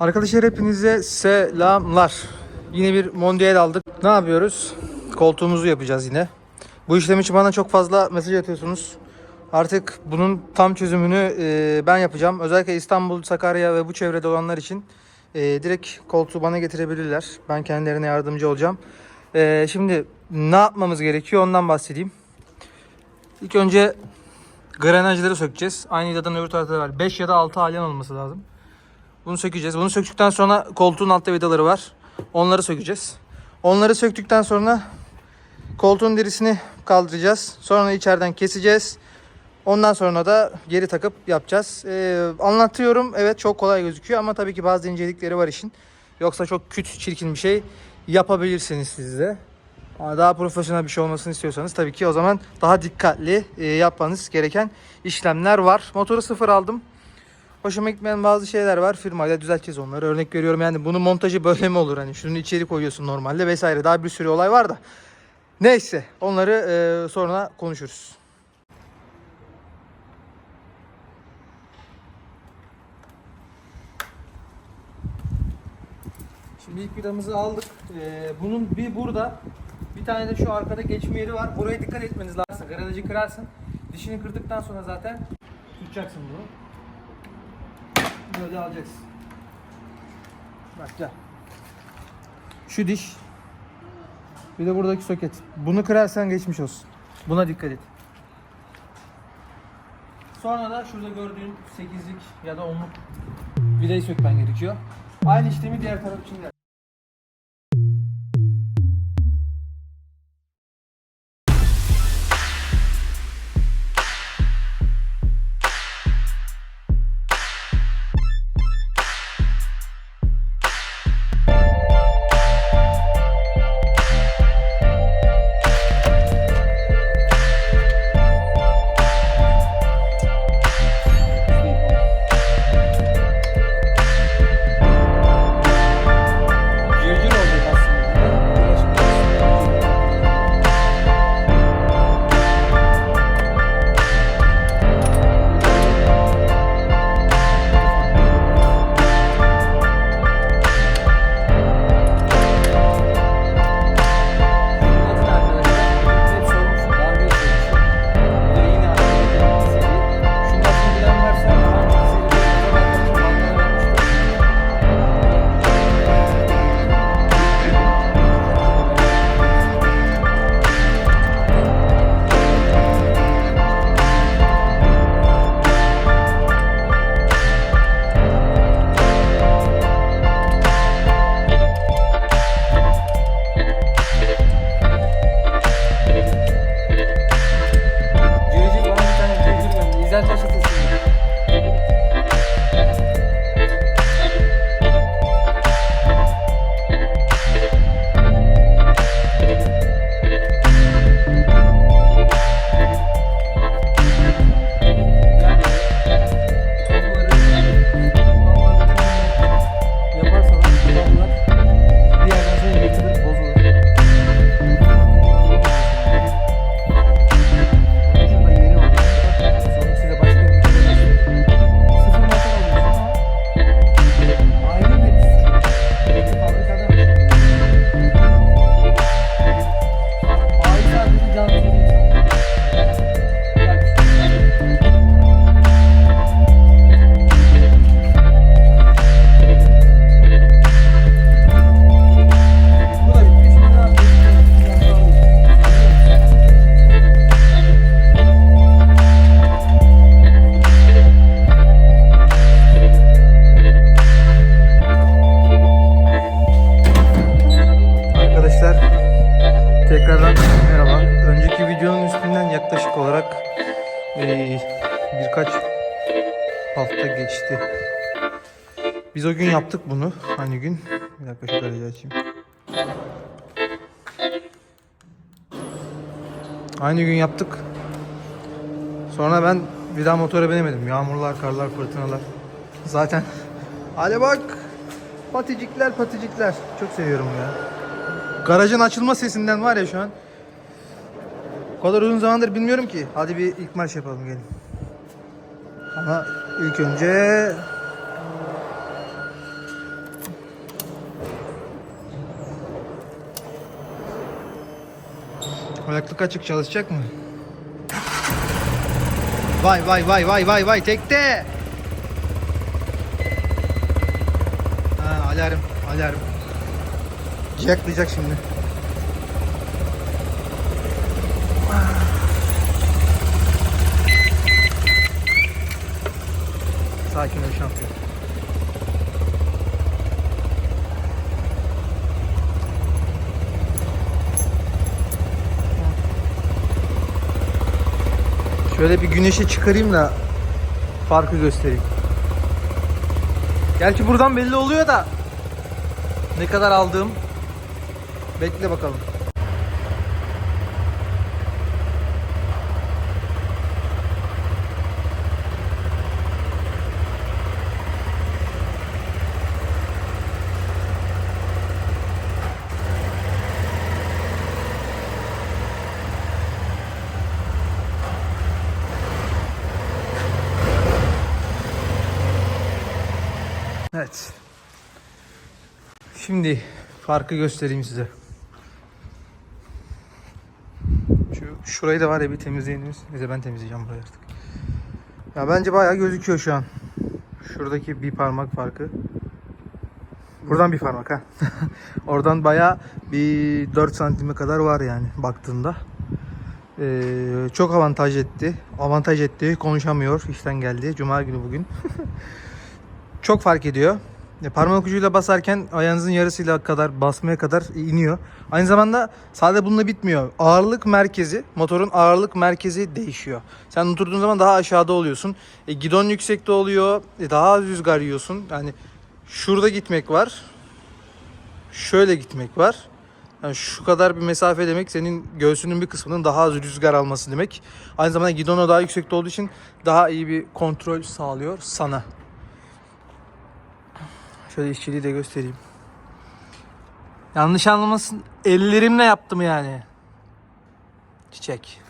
Arkadaşlar hepinize selamlar. Yine bir mondial aldık. Ne yapıyoruz? Koltuğumuzu yapacağız yine. Bu işlem için bana çok fazla mesaj atıyorsunuz. Artık bunun tam çözümünü e, ben yapacağım. Özellikle İstanbul, Sakarya ve bu çevrede olanlar için e, direkt koltuğu bana getirebilirler. Ben kendilerine yardımcı olacağım. E, şimdi ne yapmamız gerekiyor ondan bahsedeyim. İlk önce granajları sökeceğiz. Aynı vidadan öbür tarafta var. 5 ya da 6 alyan olması lazım. Bunu sökeceğiz. Bunu söktükten sonra koltuğun altta vidaları var. Onları sökeceğiz. Onları söktükten sonra koltuğun dirisini kaldıracağız. Sonra içeriden keseceğiz. Ondan sonra da geri takıp yapacağız. Ee, anlatıyorum. Evet çok kolay gözüküyor ama tabii ki bazı incelikleri var işin. Yoksa çok küt çirkin bir şey yapabilirsiniz siz de. Daha profesyonel bir şey olmasını istiyorsanız tabii ki o zaman daha dikkatli e, yapmanız gereken işlemler var. Motoru sıfır aldım. Hoşuma gitmeyen bazı şeyler var. Firmayla düzelteceğiz onları. Örnek veriyorum yani bunun montajı böyle mi olur? Hani şunu içeri koyuyorsun normalde vesaire. Daha bir sürü olay var da. Neyse onları e, sonra konuşuruz. Şimdi ilk vidamızı aldık. E, bunun bir burada bir tane de şu arkada geçme yeri var. Buraya dikkat etmeniz lazım. Granajı kırarsın. Dişini kırdıktan sonra zaten tutacaksın bunu. Böyle alacaksın. Bak gel. Şu diş. Bir de buradaki soket. Bunu kırarsan geçmiş olsun. Buna dikkat et. Sonra da şurada gördüğün 8'lik ya da 10'luk vidayı sökmen gerekiyor. Aynı işlemi diğer taraf için de yaklaşık olarak eee, birkaç hafta geçti. Biz o gün yaptık bunu. Aynı gün. Bir dakika şu garajı açayım. Aynı gün yaptık. Sonra ben bir daha motora binemedim. Yağmurlar, karlar, fırtınalar. Zaten hadi bak. Paticikler paticikler. Çok seviyorum ya. Garajın açılma sesinden var ya şu an. Kadar uzun zamandır bilmiyorum ki. Hadi bir ilk maç yapalım gelin. Ama ilk önce Ayaklık açık çalışacak mı? Vay vay vay vay vay vay tekte. Ha alarm alarm. Jacklayacak şimdi. Sakin ol şampiyon. Şöyle bir güneşe çıkarayım da farkı göstereyim. Gerçi buradan belli oluyor da ne kadar aldığım bekle bakalım. Evet. Şimdi farkı göstereyim size. Şu şurayı da var ya bir temizleyelim. Neyse ben temizleyeceğim burayı artık. Ya bence bayağı gözüküyor şu an. Şuradaki bir parmak farkı. Buradan bir parmak ha. Oradan bayağı bir 4 santime kadar var yani baktığında. Ee, çok avantaj etti. Avantaj etti. Konuşamıyor. İşten geldi. Cuma günü bugün. çok fark ediyor. E, Parmak ucuyla basarken ayağınızın yarısıyla kadar basmaya kadar iniyor. Aynı zamanda sadece bununla bitmiyor. Ağırlık merkezi, motorun ağırlık merkezi değişiyor. Sen oturduğun zaman daha aşağıda oluyorsun. E, gidon yüksekte oluyor. E, daha az rüzgar yiyorsun. Yani şurada gitmek var. Şöyle gitmek var. Yani şu kadar bir mesafe demek senin göğsünün bir kısmının daha az rüzgar alması demek. Aynı zamanda gidonu daha yüksekte olduğu için daha iyi bir kontrol sağlıyor sana. Şöyle işçiliği de göstereyim. Yanlış anlamasın. Ellerimle yaptım yani. Çiçek.